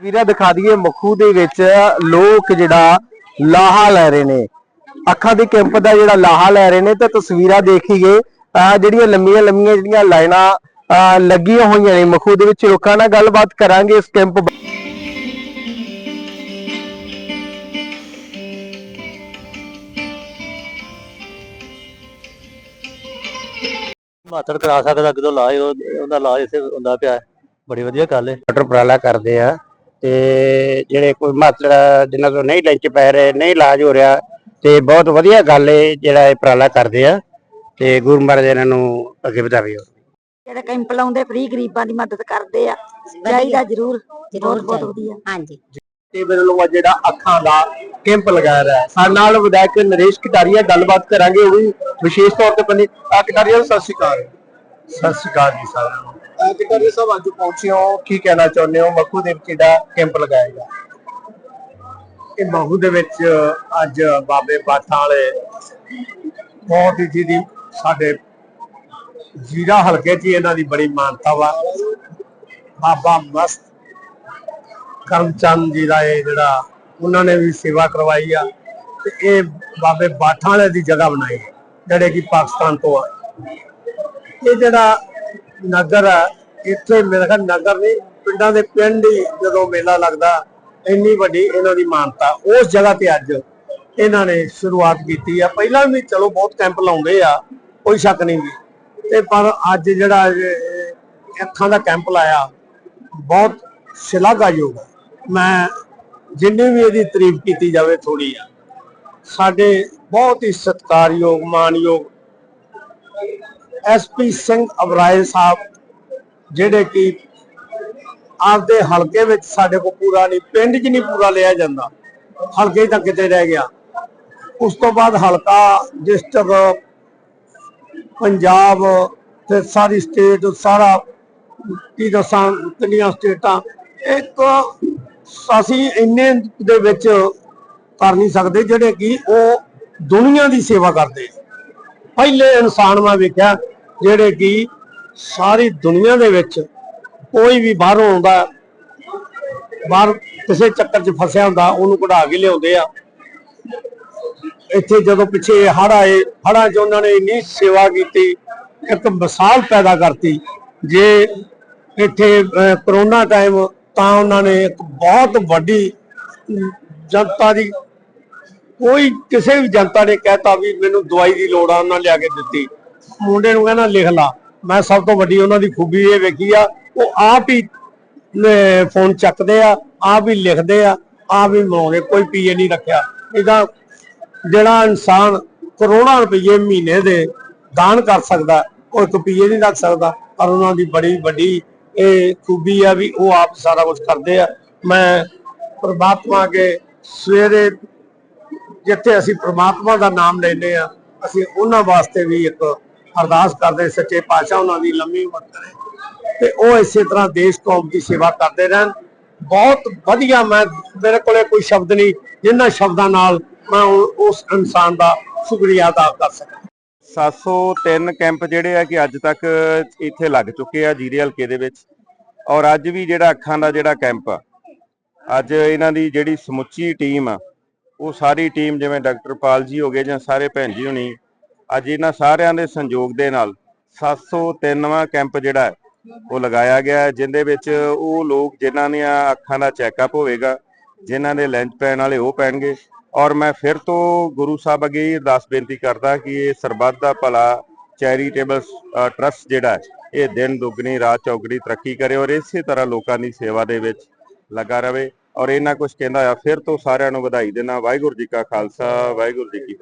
ਵੀਰਾ ਦਿਖਾ ਦਈਏ ਮਖੂ ਦੇ ਵਿੱਚ ਲੋਕ ਜਿਹੜਾ ਲਾਹਾ ਲੈ ਰਹੇ ਨੇ। ਅੱਖਾਂ ਦੇ ਕੈਂਪ ਦਾ ਜਿਹੜਾ ਲਾਹਾ ਲੈ ਰਹੇ ਨੇ ਤਾਂ ਤਸਵੀਰਾਂ ਦੇਖੀਏ ਆ ਜਿਹੜੀਆਂ ਲੰਮੀਆਂ ਲੰਮੀਆਂ ਜਿਹੜੀਆਂ ਲਾਈਨਾਂ ਅਹ, ਲੱਗੀਆਂ ਹੋਈਆਂ ਨੇ ਮਖੂ ਦੇ ਵਿੱਚ। ਲੋਕਾਂ ਨਾਲ ਗੱਲਬਾਤ ਕਰਾਂਗੇ ਇਸ ਕੈਂਪ ਮਾਤਰ ਕਰਾ ਸਕਦਾ ਕਿਦੋਂ ਇਲਾਜ ਉਹ- ਉਹਦਾ ਇਲਾਜ ਇੱਥੇ ਹੁੰਦਾ ਪਿਆ। ਹੈ। ਬੜੀ ਵਧੀਆ ਗੱਲ ਹੈ ਡਾਕਟਰ ਉਪਰਾਲਾ ਕਰਦੇ ਆ। ਤੇ ਜਿਹੜੇ ਕੋਈ ਮਾਤੜ ਜਿਨ੍ਹਾਂ ਤੋਂ ਨਹੀਂ ਲੰਚ ਪੈ ਰਹੇ ਨਹੀਂ ਇਲਾਜ ਹੋ ਰਿਹਾ ਤੇ ਬਹੁਤ ਵਧੀਆ ਗੱਲ ਹੈ ਜਿਹੜਾ ਇਹ ਉਪਰਾਲਾ ਕਰਦੇ ਆ ਤੇ ਗੁਰੂ ਮਹਾਰਾਜ ਇਹਨਾਂ ਨੂੰ ਅੱਗੇ ਵਧਾਵੇ। ਜਿਹੜੇ ਕੈਂਪ ਲਾਉਂਦੇ ਫ੍ਰੀ ਗਰੀਬਾਂ ਦੀ ਮਦਦ ਕਰਦੇ ਆ ਚਾਹੀਦਾ ਜ਼ਰੂਰ ਬਹੁਤ ਬਹੁਤ ਵਧੀਆ। ਹਾਂਜੀ। ਤੇ ਵੱਲੋਂ ਜਿਹੜਾ ਅੱਖਾਂ ਦਾ ਕੈਂਪ ਲਗਾਇਆ ਰਿਹਾ ਹੈ। ਸਾਡੇ ਨਾਲ ਵਿਧਾਇਕ ਨਰੇਸ਼ ਕਟਾਰੀਆ ਗੱਲਬਾਤ ਕਰਾਂਗੇ ਉਹ ਵੀ ਵਿਸ਼ੇਸ਼ ਤੌਰ ਤੇ ਪੰਡਿਤ ਆ ਕਟਾਰੀਆ ਸਤਿ ਸ਼੍ਰੀ ਅਕਾਲ। ਸਤਿ ਸ਼੍ਰੀ ਅਕਾਲ ਜੀ ਸਾਰਿਆਂ ਨੂੰ। ਅਹ ਕਟਾਰੀਆ ਸਾਹਿਬ ਅੱਜ ਪਹੁੰਚੇ ਹੋ। ਕੀ ਕਹਿਣਾ ਚਾਹੁੰਦੇ ਹੋ? ਮੱਖੂ ਦੇ ਵਿੱਚ ਜਿਹੜਾ ਕੈਂਪ ਲਗਾਇਆ ਗਿਆ ਇਹ ਮਹੂ ਦੇ ਵਿੱਚ ਅੱਜ ਬਾਬੇ ਬਾਠਾਂ ਵਾਲੇ ਬਹੁਤ ਹੀ ਜਿਹਦੀ ਸਾਡੇ ਜੀਰਾ ਹਲਕੇ 'ਚ ਹੀ ਇਹਨਾਂ ਦੀ ਬੜੀ ਮਾਨਤਾ ਵਾ। ਬਾਬਾ ਮਸਤ ਕਰਮਚੰਦ ਜੀ ਦਾ ਇਹ ਜਿਹੜਾ ਉਹਨਾਂ ਨੇ ਵੀ ਸੇਵਾ ਕਰਵਾਈ ਆ ਤੇ ਇਹ ਬਾਬੇ ਬਾਠਾਂ ਵਾਲੇ ਦੀ ਜਗ੍ਹਾ ਬਣਾਈ ਜਿਹੜੇ ਕਿ ਪਾਕਿਸਤਾਨ ਤੋਂ ਆ ਇਹ ਜਿਹੜਾ ਨਗਰ ਆ, ਇੱਥੇ ਮੇਰੇ ਖਿਆਲ ਨਗਰ ਨਹੀਂ, ਪਿੰਡਾਂ ਦੇ ਪਿੰਡ ਹੀ ਜਦੋਂ ਮੇਲਾ ਲੱਗਦਾ, ਇੰਨੀ ਵੱਡੀ ਇਹਨਾਂ ਦੀ ਮਾਨਤਾ, ਉਸ ਜਗ੍ਹਾ ਤੇ ਅੱਜ ਇਹਨਾਂ ਨੇ ਸ਼ੁਰੂਆਤ ਕੀਤੀ ਆ। ਪਹਿਲਾਂ ਵੀ ਚਲੋ ਬਹੁਤ ਕੈਂਪ ਲਾਉਂਦੇ ਆ, ਕੋਈ ਸ਼ੱਕ ਨਹੀਂ ਵੀ ਤੇ ਪਰ ਅੱਜ ਜਿਹੜਾ ਇਹ ਅੱਖਾਂ ਦਾ ਕੈਂਪ ਲਾਇਆ, ਬਹੁਤ ਸ਼ਲਾਘਾਯੋਗ ਆ। ਮੈਂ ਜਿੰਨੀ ਵੀ ਇਹਦੀ ਤਾਰੀਫ ਕੀਤੀ ਜਾਵੇ ਥੋੜੀ ਆ, ਸਾਡੇ ਬਹੁਤ ਹੀ ਸਤਿਕਾਰਯੋਗ ਮਾਨਯੋਗ ਐਸਪੀ ਸਿੰਘ ਅਬਰਾਏ ਸਾਹਿਬ, ਜਿਹੜੇ ਕਿ ਆਪਦੇ ਹਲਕੇ ਵਿੱਚ ਸਾਡੇ ਕੋਲ ਪੂਰਾ ਨਹੀਂ, ਪਿੰਡ 'ਚ ਨਹੀਂ ਪੂਰਾ ਲਿਆ ਜਾਂਦਾ, ਹਲਕੇ 'ਚ ਕਿਤੇ ਰਹਿ ਗਿਆ। ਉਸ ਤੋਂ ਬਾਅਦ ਹਲਕਾ ਡਿਸਟ੍ਰਿਕਟ ਪੰਜਾਬ ਤੇ ਸਾਰੀ ਸਟੇਟ, ਸਾਰਾ ਕੀ ਦੱਸਾਂ, ਕਿੰਨੀਆਂ ਸਟੇਟਾਂ, ਇੱਕ ਅਸੀਂ ਇੰਨੇ ਦੇ ਵਿੱਚ ਕਰ ਨਹੀਂ ਸਕਦੇ, ਜਿਹੜੇ ਕਿ ਉਹ ਦੁਨੀਆ ਦੀ ਸੇਵਾ ਕਰਦੇ। ਪਹਿਲੇ ਇਨਸਾਨ ਮੈਂ ਵੇਖਿਆ ਜਿਹੜੇ ਕਿ ਸਾਰੀ ਦੁਨੀਆ ਦੇ ਵਿੱਚ ਕੋਈ ਵੀ ਬਾਹਰੋਂ ਆਉਂਦਾ ਬਾਹਰ ਕਿਸੇ ਚੱਕਰ 'ਚ ਫਸਿਆ ਹੁੰਦਾ ਉਹਨੂੰ ਕਢਾ ਕੇ ਲਿਆਉਂਦੇ ਆ। ਇੱਥੇ ਜਦੋਂ ਪਿੱਛੇ ਹੜ ਆਏ ਹੜਾਂ 'ਚ ਉਹਨਾਂ ਨੇ ਇੰਨੀ ਸੇਵਾ ਕੀਤੀ ਇੱਕ ਮਿਸਾਲ ਪੈਦਾ ਕਰਤੀ। ਜੇ ਇੱਥੇ ਅਹ, ਕਰੋਨਾ ਟਾਈਮ ਤਾਂ ਉਹਨਾਂ ਨੇ ਇੱਕ ਬਹੁਤ ਵੱਡੀ ਜਨਤਾ ਦੀ ਕੋਈ ਕਿਸੇ ਵੀ ਜਨਤਾ ਨੇ ਕਹਿਤਾ ਵੀ ਮੈਨੂੰ ਦਵਾਈ ਦੀ ਲੋੜ ਆ ਉਹਨਾਂ ਲਿਆ ਕੇ ਦਿੱਤੀ। ਮੁੰਡੇ ਨੂੰ ਕਹਿੰਦਾ ਲਿਖ ਲਾ। ਮੈਂ ਸਭ ਤੋਂ ਵੱਡੀ ਉਹਨਾਂ ਦੀ ਖੂਬੀ ਇਹ ਵੇਖੀ ਆ, ਉਹ ਆਪ ਹੀ ਫੋਨ ਚੱਕਦੇ ਆ, ਆਪ ਹੀ ਲਿਖਦੇ ਆ, ਆਪ ਹੀ ਮਨਾਉਂਦੇ ਕੋਈ ਪੀਏ ਨਹੀਂ ਰੱਖਿਆ। ਇਹਦਾ ਜਿਹੜਾ ਇਨਸਾਨ ਕਰੋੜਾਂ ਰੁਪਏ ਮਹੀਨੇ ਦੇ ਦਾਨ ਕਰ ਸਕਦਾ, ਉਹ ਇੱਕ ਪੀਏ ਨਹੀਂ ਰੱਖ ਸਕਦਾ, ਪਰ ਉਹਨਾਂ ਦੀ ਬੜੀ ਵੱਡੀ ਇਹ ਖੂਬੀ ਆ ਵੀ ਉਹ ਆਪ ਸਾਰਾ ਕੁਝ ਕਰਦੇ ਆ। ਮੈਂ ਪ੍ਰਮਾਤਮਾ ਕੇ ਸਵੇਰੇ ਜਿੱਥੇ ਅਸੀਂ ਪ੍ਰਮਾਤਮਾ ਦਾ ਨਾਮ ਲੈਂਦੇ ਆ, ਅਸੀਂ ਉਹਨਾਂ ਵਾਸਤੇ ਵੀ ਇੱਕ ਅਰਦਾਸ ਕਰਦੇ ਸੱਚੇ ਪਾਤਸ਼ਾਹ ਉਹਨਾਂ ਦੀ ਲੰਮੀ ਉਮਰ ਕਰੇ। ਤੇ ਉਹ ਇਸੇ ਤਰ੍ਹਾਂ ਦੇਸ਼ ਕੌਮ ਦੀ ਸੇਵਾ ਕਰਦੇ ਰਹਿਣ। ਬਹੁਤ ਵਧੀਆ ਮੈਂ, ਮੇਰੇ ਕੋਲੇ ਕੋਈ ਸ਼ਬਦ ਨਹੀਂ ਜਿਨ੍ਹਾਂ ਸ਼ਬਦਾਂ ਨਾਲ ਮੈਂ ਉਸ ਇਨਸਾਨ ਦਾ ਸ਼ੁਕਰੀਆ ਅਦਾ ਕਰ ਸਕਾਂ। 703 ਕੈਂਪ ਜਿਹੜੇ ਆ ਕਿ ਅੱਜ ਤੱਕ ਇੱਥੇ ਲੱਗ ਚੁੱਕੇ ਆ ਜੀਰੇ ਹਲਕੇ ਦੇ ਵਿੱਚ। ਔਰ ਅੱਜ ਵੀ ਜਿਹੜਾ ਅੱਖਾਂ ਦਾ ਜਿਹੜਾ ਕੈਂਪ ਆ, ਅੱਜ ਇਹਨਾਂ ਦੀ ਜਿਹੜੀ ਸਮੁੱਚੀ ਟੀਮ ਆ, ਉਹ ਸਾਰੀ ਟੀਮ ਜਿਵੇਂ ਡਾਕਟਰ ਪਾਲ ਜੀ ਹੋ ਗਏ ਜਾਂ ਸਾਰੇ ਭੈਣ ਜੀ ਹੋਣੀ ਅੱਜ ਇਹਨਾਂ ਸਾਰਿਆਂ ਦੇ ਸੰਯੋਗ ਦੇ ਨਾਲ 703ਵਾਂ ਕੈਂਪ ਜਿਹੜਾ ਹੈ, ਉਹ ਲਗਾਇਆ ਗਿਆ ਹੈ, ਜਿੰਦੇ ਵਿੱਚ ਉਹ ਲੋਕ ਜਿਨ੍ਹਾਂ ਦੀਆਂ ਅੱਖਾਂ ਦਾ ਚੈੱਕਅਪ ਹੋਵੇਗਾ ਜਿਨ੍ਹਾਂ ਦੇ ਲੈਂਸ ਪੈਣ ਵਾਲੇ ਉਹ ਪੈਣਗੇ। ਔਰ ਮੈਂ ਫਿਰ ਤੋਂ ਗੁਰੂ ਸਾਹਿਬ ਅੱਗੇ ਇਹ ਅਰਦਾਸ ਬੇਨਤੀ ਕਰਦਾ ਕਿ ਇਹ ਸਰਬੱਤ ਦਾ ਭਲਾ ਚੈਰੀਟੇਬਲ ਟਰਸਟ ਜਿਹੜਾ ਹੈ ਇਹ ਦਿਨ ਦੁੱਗਣੀ ਰਾਤ ਚੌਗਣੀ ਤਰੱਕੀ ਕਰੇ ਔਰ ਇਸੇ ਤਰ੍ਹਾਂ ਲੋਕਾਂ ਦੀ ਸੇਵਾ ਦੇ ਵਿੱਚ ਲੱਗਾ ਰਵੇ। ਔਰ ਇਹਨਾਂ ਕੁਝ ਕਹਿੰਦਾ ਆ ਫਿਰ ਤੋਂ ਸਾਰਿਆਂ ਨੂੰ ਵਧਾਈ ਦੇਣਾ ਵਾਹਿਗੁਰੂ ਜੀ ਕਾ ਖਾਲਸਾ ਵਾਹਿਗੁਰੂ ਜੀ ਕੀ ਫਤਿਹ।